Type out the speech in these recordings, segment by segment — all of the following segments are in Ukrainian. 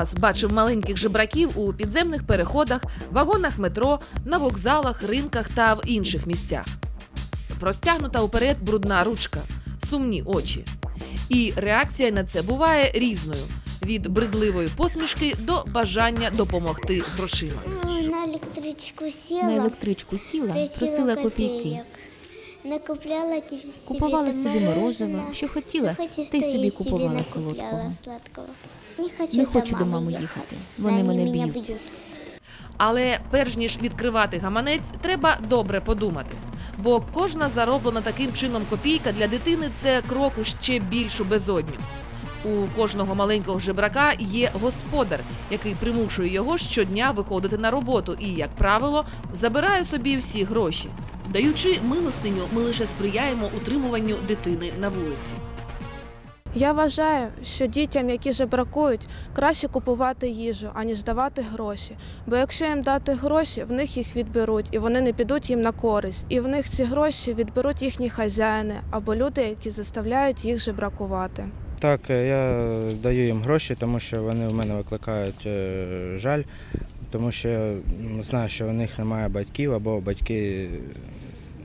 Напевно, кожен з вас бачив маленьких жебраків у підземних переходах, вагонах метро, на вокзалах, ринках та в інших місцях. Простягнута уперед брудна ручка, сумні очі. І реакція на це буває різною: від бридливої посмішки до бажання допомогти грошима. На електричку сіла, На електричку сіла, просила копійки. Накупляла Купувала собі морозиво, що хотіла, Що хочеш, та й собі купувала солодкого. сладкого. Не хочу, Не до хочу до мами мами їхати. їхати. Вони мене б'ють. Але перш ніж відкривати гаманець, треба добре подумати. Бо кожна зароблена таким чином копійка для дитини це крок у ще більшу безодню. У кожного маленького жебрака є господар, який примушує його щодня виходити на роботу і, як правило, забирає собі всі гроші. Даючи милостиню, ми лише сприяємо утримуванню дитини на вулиці. Я вважаю, що дітям, які жебракують, краще купувати їжу, аніж давати гроші. Бо якщо їм дати гроші, в них їх відберуть, і вони не підуть їм на користь. І в них ці гроші відберуть їхні хазяїни або люди, які заставляють їх жебракувати. Так, е, я даю їм гроші, тому що вони в мене викликають е, жаль, тому що я знаю, що у них немає батьків, або батьки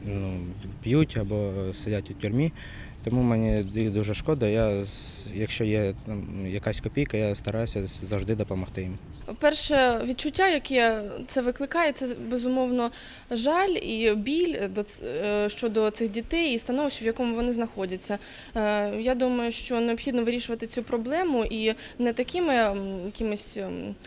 ну, п'ють, або сидять у тюрмі. Тому мені їх дуже шкода. Я, якщо є там, якась копійка, я стараюся завжди допомогти їм. Перше відчуття, яке це викликає, це безумовно жаль і біль до е, щодо цих дітей і становища, в якому вони знаходяться. Е, Я думаю, що необхідно вирішувати цю проблему і не такими якимись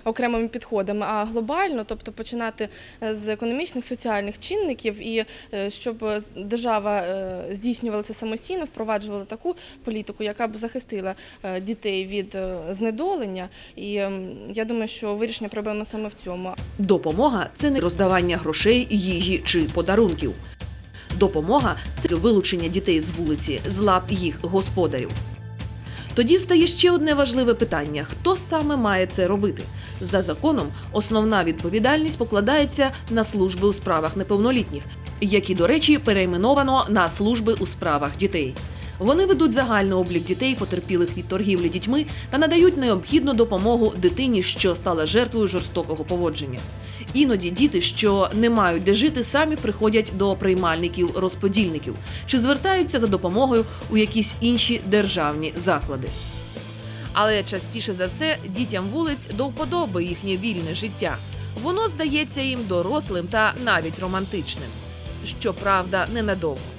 окремими підходами, а глобально, тобто починати е, з економічних, соціальних чинників, і щоб держава здійснювала це самостійно, впроваджувала таку політику, яка б захистила е, дітей від е, знедолення. І ем, я думаю, що вирішення проблеми саме в цьому. Допомога це не роздавання грошей, їжі чи подарунків. Допомога це вилучення дітей з вулиці, з лап їх господарів. Тоді встає ще одне важливе питання: хто саме має це робити? За законом, основна відповідальність покладається на служби у справах неповнолітніх, які, до речі, перейменовано на служби у справах дітей. Вони ведуть загальний облік дітей, потерпілих від торгівлі дітьми, та надають необхідну допомогу дитині, що стала жертвою жорстокого поводження. Іноді діти, що не мають де жити, самі приходять до приймальників-розподільників чи звертаються за допомогою у якісь інші державні заклади. Але частіше за все дітям вулиць до вподоби їхнє вільне життя. Воно здається їм дорослим та навіть романтичним. Щоправда, ненадовго.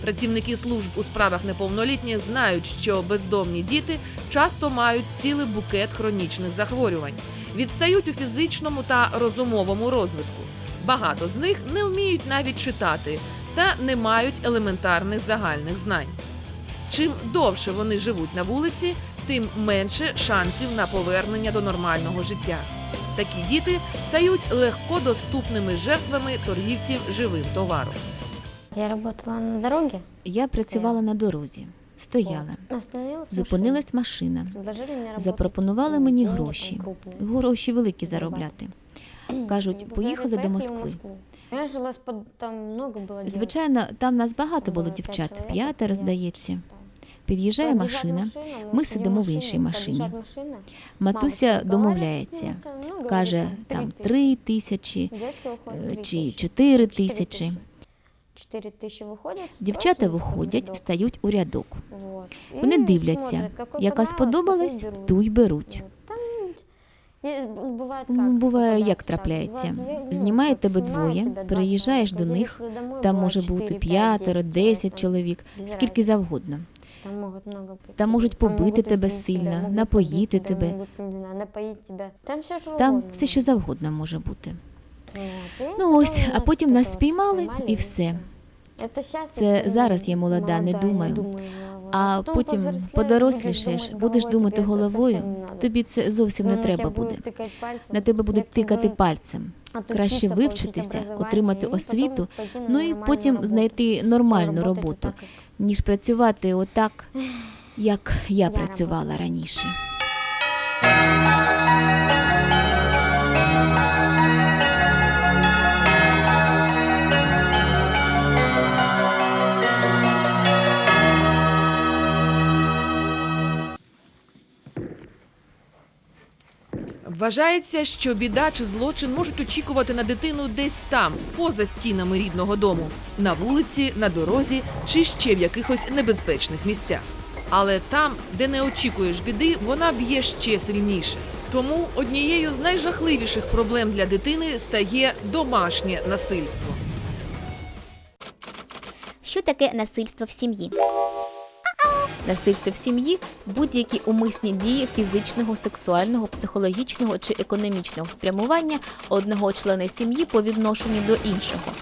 Працівники служб у справах неповнолітніх знають, що бездомні діти часто мають цілий букет хронічних захворювань, відстають у фізичному та розумовому розвитку. Багато з них не вміють навіть читати та не мають елементарних загальних знань. Чим довше вони живуть на вулиці, тим менше шансів на повернення до нормального життя. Такі діти стають легко доступними жертвами торгівців живим товаром. Я работала на дороге. Я працювала на дорозі, стояла. Остановилась Зупинилась машина. машина. Предложили мне работать, Запропонували ну, мені деньги там гроші. крупные. Гроші великі заробляти. Кажуть, И поїхали поехали до в Москви. Москву. Я жила с под... там много было девушек. Звичайно, там нас багато було Было пять дівчат, человек, п'ятеро, я здається. шестая. Під'їжджає Подъезжает машина, мы ми сидим сидимо в машине, іншій машині. подъезжает машина, Матуся мама домовляється, разговаривает с ним, ну, каже говорит, там три три тисячі Девочки выходят е, три чи тысячи. чотири Четыре тисячі. Четыре тысячи выходят. Дівчата спрашивают, виходять, какой стають у рядок. Вот. Вони И дивляться, смотрят, какой яка понравилось, сподобалась, такой берут. ту й беруть. Вот. Там є- буває Ну, як, буває, як попадається так. трапляється. Буває, ну, Знімає от тебе знімає двоє, тебе два приїжджаєш чоловіка, до їдеш них, домой, Там буває може бути 4, 5, п'ятеро, 10 десять чоловік. чоловік, Без скільки разниці. завгодно. Там можуть много бути. Там можуть Там побити можуть тебе избить сильно, можуть напоїти побити тебе. можуть, не знаю, напоїти тебе. Там все, що Там угодно все, що може. завгодно може бути. Вот. І Ну ось, потім а потім нас таке от спіймали спіймали, і все. Це, зараз я молода, не думаю. А потім подорослішаєш, будеш думати головою, тобі це зовсім Ну, не треба буде. На тебе будуть тикати пальцем. Краще вивчитися, отримати освіту, ну і потім знайти нормальну роботу, ніж працювати отак, як Я працювала раніше. Вважається, що біда чи злочин можуть очікувати на дитину десь там, поза стінами рідного дому, на вулиці, на дорозі чи ще в якихось небезпечних місцях. Але там, де не очікуєш біди, вона б'є ще сильніше. Тому однією з найжахливіших проблем для дитини стає домашнє насильство. Що таке насильство в сім'ї? Насильство в сім'ї будь-які умисні дії фізичного, сексуального, психологічного чи економічного спрямування одного члена сім'ї по відношенню до іншого.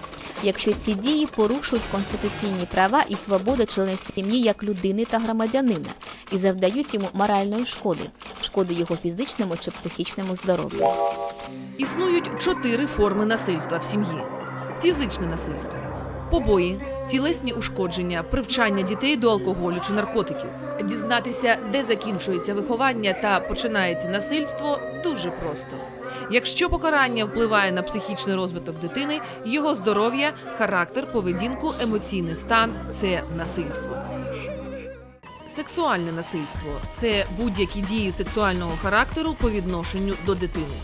Якщо ці дії порушують конституційні права і свободи члена сім'ї як людини та громадянина і завдають йому моральної шкоди, шкоди його фізичному чи психічному здоров'ю. Існують чотири форми насильства в сім'ї: фізичне насильство, побої, тілесні ушкодження, привчання дітей до алкоголю чи наркотиків. Дізнатися, де закінчується виховання та починається насильство, дуже просто. Якщо покарання впливає на психічний розвиток дитини, його здоров'я, характер, поведінку, емоційний стан це насильство. Сексуальне насильство це будь-які дії сексуального характеру по відношенню до дитини.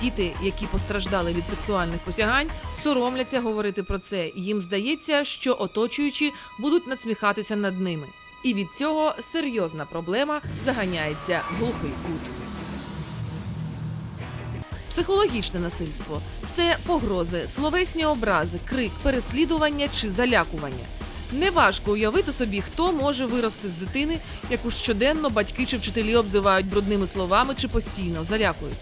Діти, які постраждали від сексуальних посягань, соромляться говорити про це. Їм здається, що оточуючі будуть надсміхатися над ними. І від цього серйозна проблема заганяється в глухий кут. Психологічне насильство це погрози, словесні образи, крик, переслідування чи залякування. Неважко уявити собі, хто може вирости з дитини, яку щоденно батьки чи вчителі обзивають брудними словами чи постійно залякують.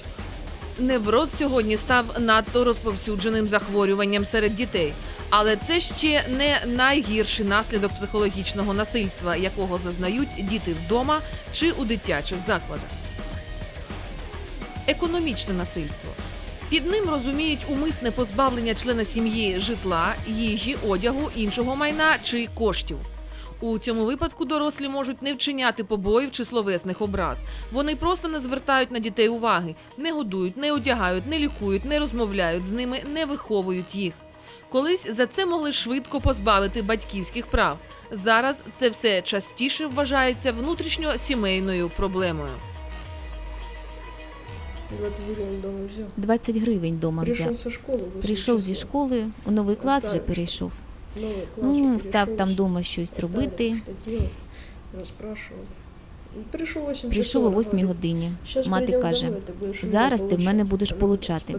Невроз сьогодні став надто розповсюдженим захворюванням серед дітей, але це ще не найгірший наслідок психологічного насильства, якого зазнають діти вдома чи у дитячих закладах. Економічне насильство. Під ним розуміють умисне позбавлення члена сім'ї житла, їжі, одягу, іншого майна чи коштів. У цьому випадку дорослі можуть не вчиняти побоїв чи словесних образ. Вони просто не звертають на дітей уваги, не годують, не одягають, не лікують, не розмовляють з ними, не виховують їх. Колись за це могли швидко позбавити батьківських прав. Зараз це все частіше вважається внутрішньосімейною проблемою. 20 гривен дома взял. 20 гривень вдома Пришел взяв. Прийшов зі школи, у новий клас вже перейшов. Ну, став там вдома щось робити. Что делать? Расспрашивал. Ну, Пришел 8 Прийшов о 8 годині. Мати каже: «Зараз ти в мене будеш получати».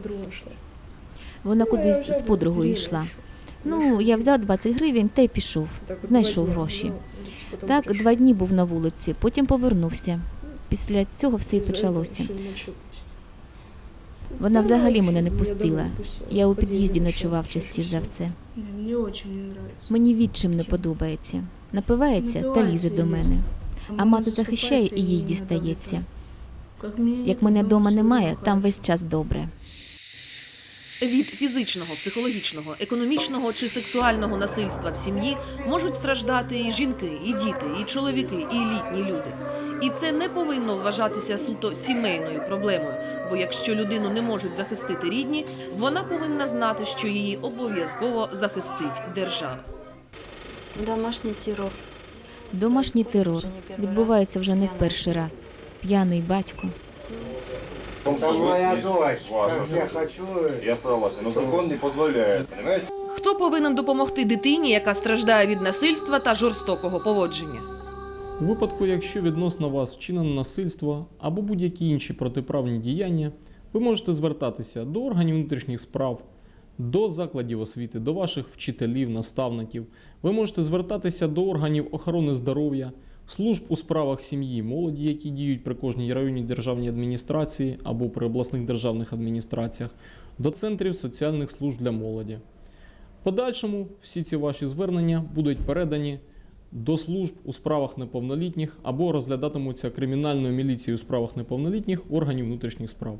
Вона кудись з подругою йшла. Ну, я взяв 20 гривень та й пішов. Знайшов гроші. Так, два дні був на вулиці, потім повернувся. Після цього все і почалося. Вона взагалі мене не пустила. Я у під'їзді ночував частіше за все. Мені відчим не подобається. Напивається та лізе до мене. А мати захищає і їй дістається. Як мене вдома немає, там весь час добре. Від фізичного, психологічного, економічного чи сексуального насильства в сім'ї можуть страждати і жінки, і діти, і чоловіки, і літні люди. І це не повинно вважатися суто сімейною проблемою. Бо якщо людину не можуть захистити рідні, вона повинна знати, що її обов'язково захистить держава. Домашний террор. Домашній терор відбувається вже не в перший раз. П'яний батько. Моя. Я хочу. Я согласен, но закон не позволяет. Хто повинен допомогти дитині, яка страждає від насильства та жорстокого поводження? У випадку, якщо відносно вас вчинено насильство або будь-які інші протиправні діяння, ви можете звертатися до органів внутрішніх справ, до закладів освіти, до ваших вчителів, наставників. Ви можете звертатися до органів охорони здоров'я, служб у справах сім'ї молоді, які діють при кожній районній державній адміністрації або при обласних державних адміністраціях, до центрів соціальних служб для молоді. В подальшому всі ці ваші звернення будуть передані до служб у справах неповнолітніх або розглядатимуться кримінальною міліцією у справах неповнолітніх органів внутрішніх справ.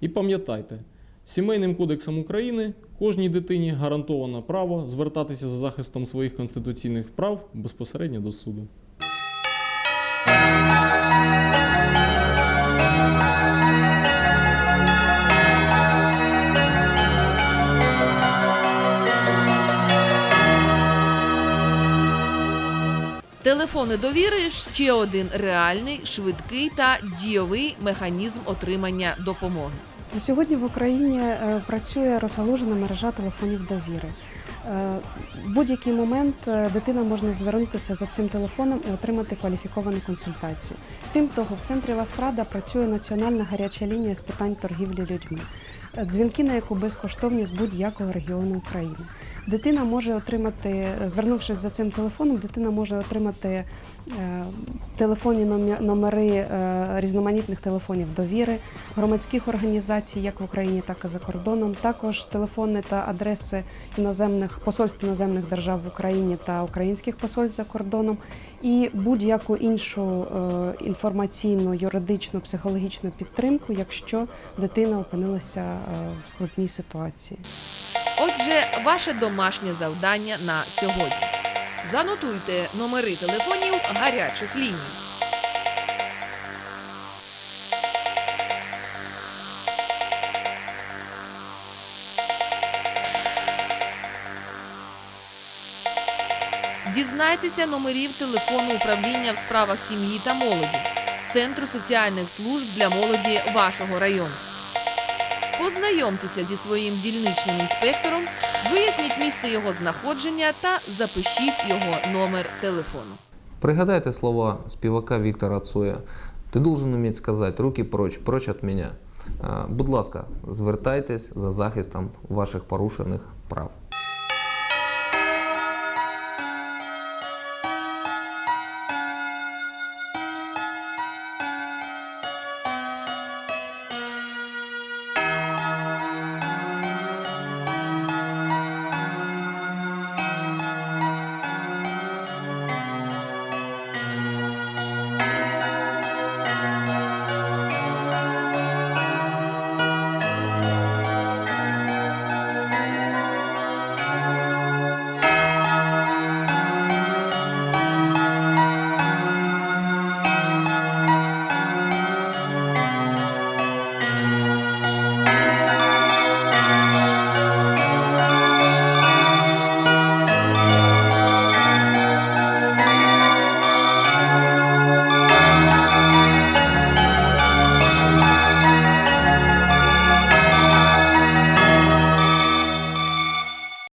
І пам'ятайте, Сімейним кодексом України кожній дитині гарантовано право звертатися за захистом своїх конституційних прав безпосередньо до суду. Телефони довіри ще один реальний, швидкий та дійовий механізм отримання допомоги. Сьогодні в Україні е, працює розгалужена мережа телефонів довіри. Е, будь-який момент е, дитина може звернутися за цим телефоном і отримати кваліфіковану консультацію. Крім того, в центрі Ластрада працює національна гаряча лінія з питань торгівлі людьми, дзвінки на яку безкоштовні з будь-якого регіону України. Дитина може отримати, звернувшись за цим телефоном, дитина може отримати телефонні номі- номери е, різноманітних телефонів довіри, громадських організацій, як в Україні, так і за кордоном. Також телефони та адреси іноземних посольств іноземних держав в Україні та українських посольств за кордоном, і будь-яку іншу е, інформаційну, юридичну, психологічну підтримку, якщо дитина опинилася е, в складній ситуації. Отже, ваше домашнє завдання на сьогодні. Занотуйте номери телефонів гарячих ліній. Дізнайтеся номерів телефону управління в справах сім'ї та молоді, Центру соціальних служб для молоді вашого району. Познайомтеся зі своїм дільничним інспектором, виясніть місце його знаходження та запишіть його номер телефону. Пригадайте слова співака Віктора Цоя. Ти должен уметь сказати руки проч, проч від мене. Будь ласка, звертайтесь за захистом ваших порушених прав.